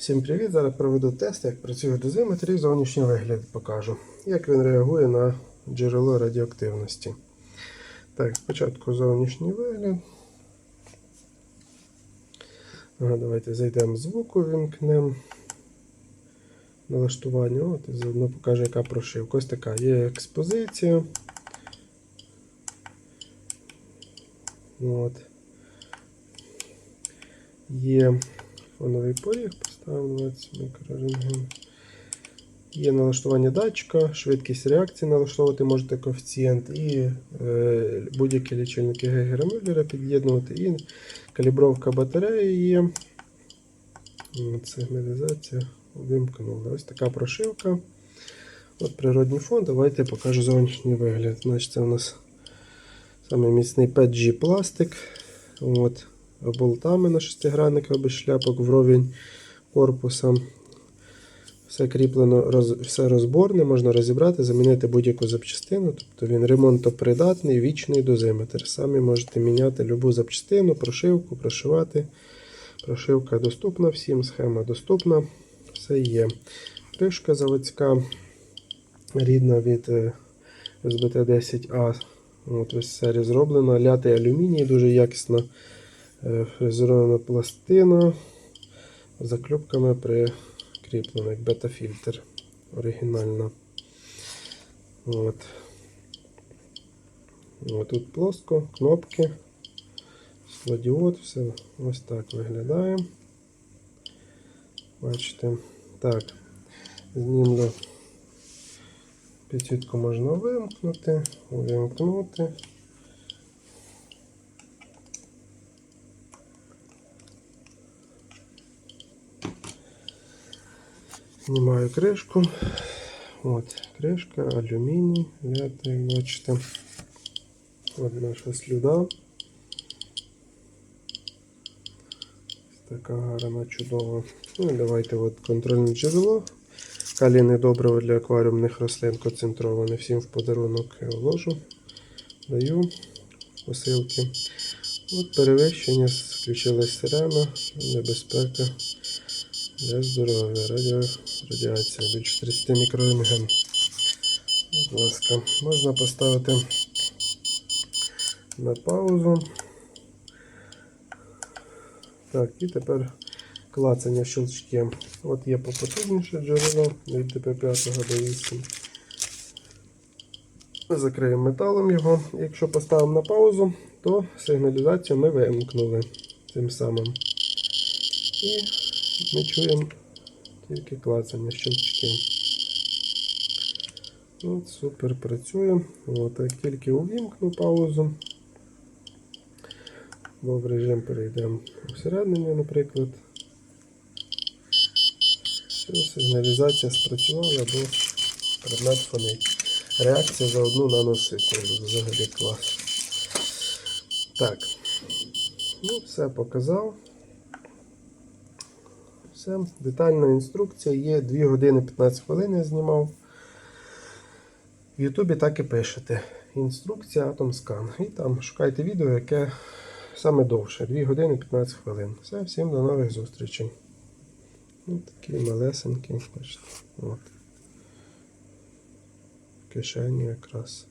Всім привіт! Зараз проведу тест, як працює дозиметр і зовнішній вигляд покажу. Як він реагує на джерело радіоактивності. Так, спочатку зовнішній вигляд. Ага, давайте зайдемо в звук, увімкнемо налаштування. От і заодно покажу, яка прошивка. Ось така є експозиція. От. Є фоновий поріг, поставимо 20 мікрорентген. Є налаштування датчика, швидкість реакції налаштовувати можете коефіцієнт і е, будь-які лічильники Гегера Мюллера під'єднувати, і калібровка батареї є. Сигналізація вимкнула. Ось така прошивка. От Природній фон. Давайте покажу зовнішній вигляд. Значить, Це у нас саме міцний 5G пластик. От, болтами на шестигранниках без шляпок вровень корпуса. Все кріплено, роз, все розборне, можна розібрати, замінити будь-яку запчастину. Тобто він ремонтопридатний, вічний дозиметр. Самі можете міняти любу запчастину, прошивку, прошивати. Прошивка доступна всім, схема доступна. Все є. Кришка заводська, рідна від е, SBT10A. От ось серія зроблена. Лятий алюміній, дуже якісна е, фрезерована пластина. Закльопками прикріплена, як бета-фільтр. Оригінальна. От. Тут плоско, кнопки, сводіод, все ось так виглядає. Бачите. Так, знімлю. Підсвітку можна вимкнути, увімкнути. Знімаю кришку. От, кришка, алюміній, як бачите. От наша слюда. Така гарна, чудова. Ну давайте от контрольне джерело. Калійне добриво для акваріумних рослин концентроване. Всім в подарунок вложу. Даю посилки. От перевищення, включилась сирена, небезпека для здоров'я, радіо, радіація більше 30 мікрорентген. Будь ласка, можна поставити на паузу. Так, і тепер клацання щелчки. От є попотужніше джерело від ТП5 до 8. Закриємо металом його. Якщо поставимо на паузу, то сигналізацію ми вимкнули тим самим. І ми чуємо тільки клацання щелчки. От, супер працює. От, як тільки увімкну паузу, бо в режим перейдемо усереднення, наприклад. Сигналізація спрацювала, бо предмет фонить. Реакція за одну наносекунду. Взагалі клас. Так. Ну, все показав. Все. Детальна інструкція є 2 години 15 хвилин я знімав. В Ютубі так і пишете. Інструкція Atomscan. І там шукайте відео, яке саме довше. 2 години 15 хвилин. Все, всім до нових зустрічей. Ось такі малесенькі. От. В кишені якраз.